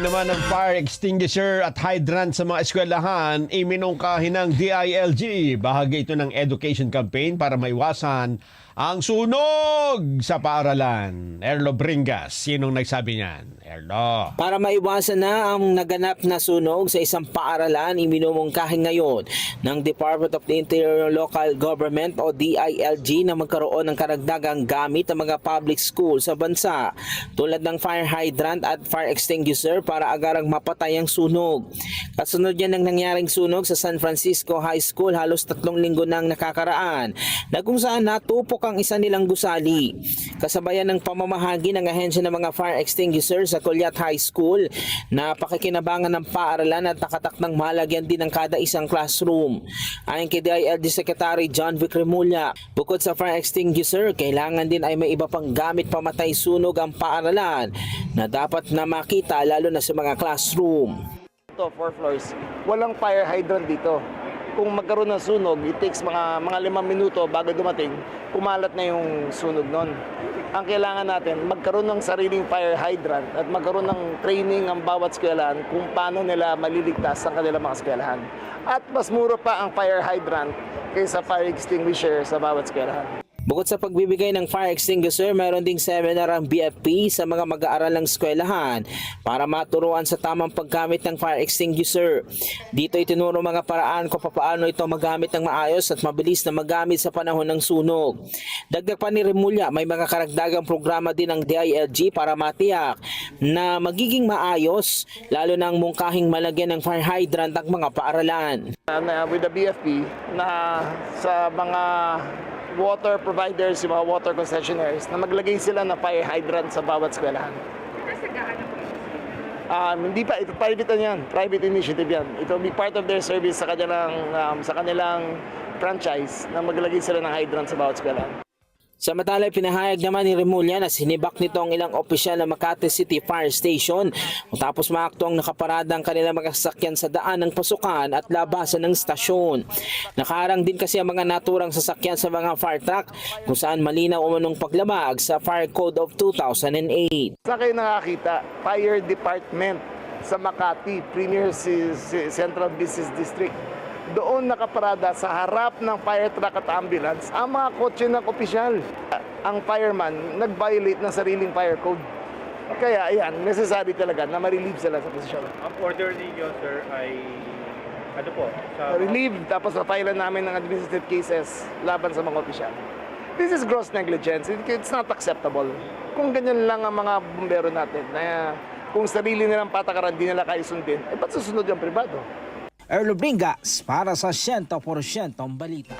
pagbibigay naman ng fire extinguisher at hydrant sa mga eskwelahan, iminungkahi ng DILG. Bahagi ito ng education campaign para maiwasan ang sunog sa paaralan. Erlo Bringas, sinong nagsabi niyan? Erlo. Para maiwasan na ang naganap na sunog sa isang paaralan, iminumungkahi ngayon ng Department of the Interior Local Government o DILG na magkaroon ng karagdagang gamit ng mga public school sa bansa tulad ng fire hydrant at fire extinguisher para agarang mapatay ang sunog. Kasunod yan ng nangyaring sunog sa San Francisco High School halos tatlong linggo nang nakakaraan na kung saan natupok ang isa nilang gusali. Kasabayan ng pamamahagi ng ahensya ng mga fire extinguisher sa Colyat High School na pakikinabangan ng paaralan at nakatak ng malagyan din ng kada isang classroom. Ayon kay DILG Secretary John Vic Remulla, bukod sa fire extinguisher, kailangan din ay may iba pang gamit pamatay sunog ang paaralan na dapat na makita lalo na sa mga classroom. Ito, four floors. Walang fire hydrant dito. Kung magkaroon ng sunog, it takes mga, mga limang minuto bago dumating, kumalat na yung sunog nun. Ang kailangan natin, magkaroon ng sariling fire hydrant at magkaroon ng training ang bawat eskwelahan kung paano nila maliligtas ang kanilang mga eskwelahan. At mas mura pa ang fire hydrant kaysa fire extinguisher sa bawat eskwelahan. Bukod sa pagbibigay ng fire extinguisher, mayroon ding seminar ang BFP sa mga mag-aaral ng eskwelahan para maturuan sa tamang paggamit ng fire extinguisher. Dito itinuro mga paraan kung paano ito magamit ng maayos at mabilis na magamit sa panahon ng sunog. Dagdag pa ni Remulla, may mga karagdagang programa din ng DILG para matiyak na magiging maayos lalo na mungkahing malagyan ng fire hydrant ang mga paaralan. Uh, with the BFP na sa mga water providers, yung mga water concessionaires, na maglagay sila ng fire hydrant sa bawat eskwelahan. Um, hindi pa, ito private yan, private initiative yan. It will be part of their service sa kanilang, um, sa kanilang franchise na maglagay sila ng hydrant sa bawat eskwelahan. Samantala, pinahayag naman ni Remulla na sinibak nito ang ilang opisyal ng Makati City Fire Station matapos maakto ang nakaparada ang kanilang mga sasakyan sa daan ng pasukan at labasan ng stasyon. Nakaharang din kasi ang mga naturang sasakyan sa mga fire truck kung saan malinaw umanong paglabag sa Fire Code of 2008. Saan kayo nakakita? Fire Department sa Makati, Premier C- C- Central Business District. Doon nakaparada sa harap ng fire truck at ambulance ang mga kotse ng opisyal. Ang fireman nag-violate ng sariling fire code. Kaya ayan, necessary talaga na ma-relieve sila sa posisyon. Ang order ninyo, sir, ay ano po? Sa Relieve, tapos na-file namin ng administrative cases laban sa mga opisyal. This is gross negligence. It- It's not acceptable. Kung ganyan lang ang mga bumbero natin, na kung sarili nilang patakaran di nila kaya sundin, ay ba't susunod yung privado? Erlo Bringas para sa 100% balita.